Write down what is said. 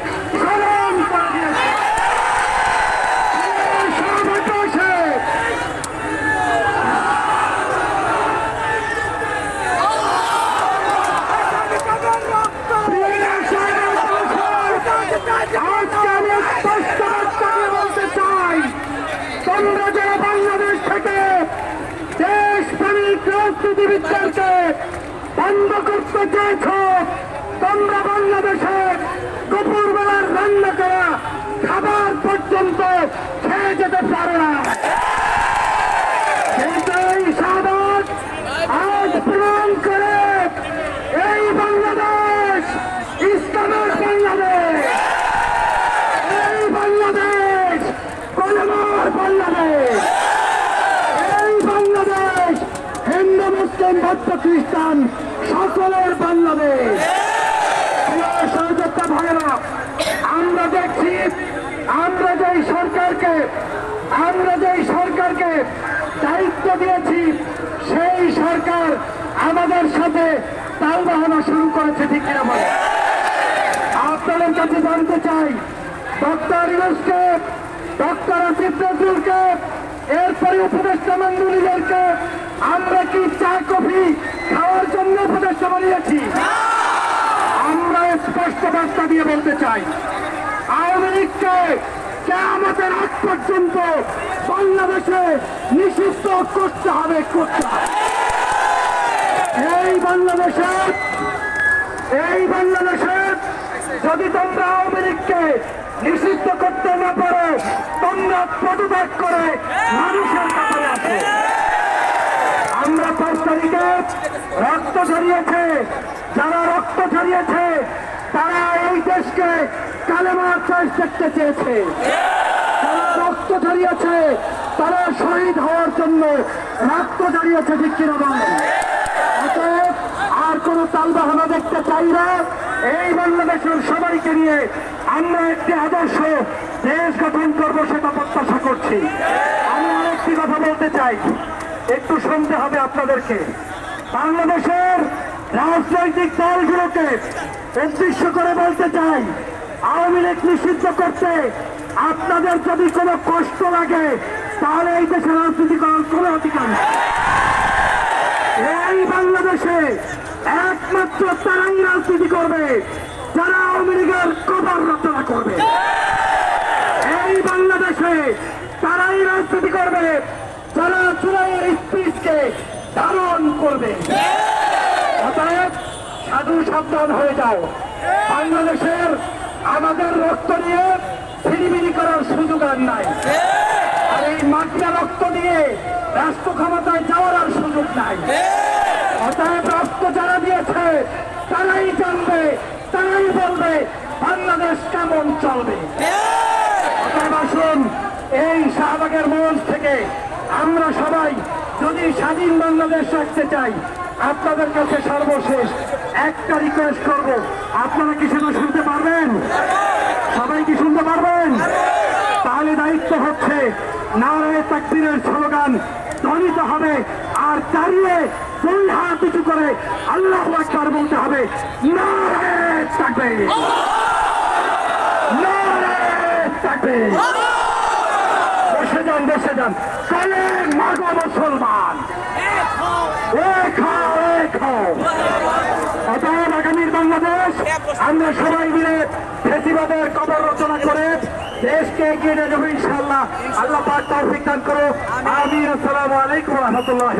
প্রেমিক রাজনীতিবিদদেরকে বন্ধ করতে চেয়েছ তোমরা বাংলাদেশে পর্যন্ত খেয়ে যেতে না। এই বাংলাদেশ বাংলাদেশ। এই বাংলাদেশ বাংলাদেশ। এই বাংলাদেশ হিন্দু, মুসলিম খ্রিস্টান, সকলের বাংলাদেশ প্রিয় সহযোদ্ধা ভাইয়েরা আমরা দেখছি আমরা যেই সরকারকে আমরা যেই সরকারকে দায়িত্ব দিয়েছি, সেই সরকার আমাদের সাথে তাল বাহানা শুরু করেছে, ঠিক বলে? আপনাদের কাছে জানতে চাই, ডক্টর ইউনুসকে, ডক্টর আসিফ নজরুলকে, এরপরে উপদেষ্টা মন্ডলীদেরকে আমরা কি চা, কফি খাওয়ার জন্য উপদেষ্টা বানিয়েছি? আমরা স্পষ্ট বার্তা দিয়ে বলতে চাই, আওয়ামী লীগকে আমাদের আগ পর্যন্ত বাংলাদেশে নিষিদ্ধ করতে হবে, করতে এই বাংলাদেশে এই বাংলাদেশে যদি তোমরা আওয়ামী লীগকে নিষিদ্ধ করতে না পারো, তোমরা পদত্যাগ করে মানুষের কাছে আসো আমরা পাঁচ তারিখে রক্ত ঝরিয়েছে, যারা রক্ত ঝরিয়েছে তারা এই দেশকে কালেমার চাষ দেখতে চেয়েছে। যারা রক্ত ঝরিয়েছে তারা শহীদ হওয়ার জন্য রক্ত ঝরিয়েছে ঠিক কিনা অতএব আর কোন তালবাহানা দেখতে চাই না। এই বাংলাদেশের সবাইকে নিয়ে আমরা একটি আদর্শ দেশ গঠন করব সেটা প্রত্যাশা করছি। আমি আরেকটি কথা বলতে চাই। একটু শুনতে হবে আপনাদেরকে। বাংলাদেশের রাজনৈতিক দলগুলোকে উদ্দেশ্য করে বলতে চাই, আওয়ামী লীগ নিষিদ্ধ করতে আপনাদের যদি কোনো কষ্ট লাগে, তাহলে এই দেশে রাজনীতি করার কোনো অধিকার এই বাংলাদেশে একমাত্র তারাই রাজনীতি করবে, যারা আওয়ামী লীগের কবর রচনা করবে। এই বাংলাদেশে তারাই রাজনীতি করবে, যারা চুরাইয়ের স্পিচকে ধারণ করবে। সাধু সাবধান হয়ে যাও। বাংলাদেশের আমাদের রক্ত নিয়ে ছিড়িমিড়ি করার সুযোগ আর নাই। আর এই মাটিয়া রক্ত দিয়ে রাষ্ট্র ক্ষমতায় যাওয়ার আর সুযোগ নাই। অতএব রক্ত যারা দিয়েছে, তারাই জানবে, তারাই বলবে, বাংলাদেশ কেমন চলবে। অতএব আসুন এই শাহবাগের মঞ্চ থেকে যদি স্বাধীন বাংলাদেশ রাখতে চাই, আপনাদের কাছে সর্বশেষ একটা রিকোয়েস্ট করব। আপনারা কি সেটা শুনতে পারবেন? সবাই কি শুনতে পারবেন? তাহলে দায়িত্ব হচ্ছে নারায় তাকবীরের স্লোগান ধ্বনিত হবে আর দাঁড়িয়ে দুই হাত উঁচু করে আল্লাহ একবার বলতে হবে, নারায় তাকবীর। নারায় তাকবীর। বসে যান। চলে মাগো মুসলমান। অতএব আগামীর বাংলাদেশ, আমরা সবাই মিলে ফেসিবাদের কবর রচনা করে দেশকে এগিয়ে নিয়ে যাব ইনশাল্লাহ আল্লাহ পাক তৌফিক দান করো আমিন, আসসালামু আলাইকুম রহমতুল্লাহ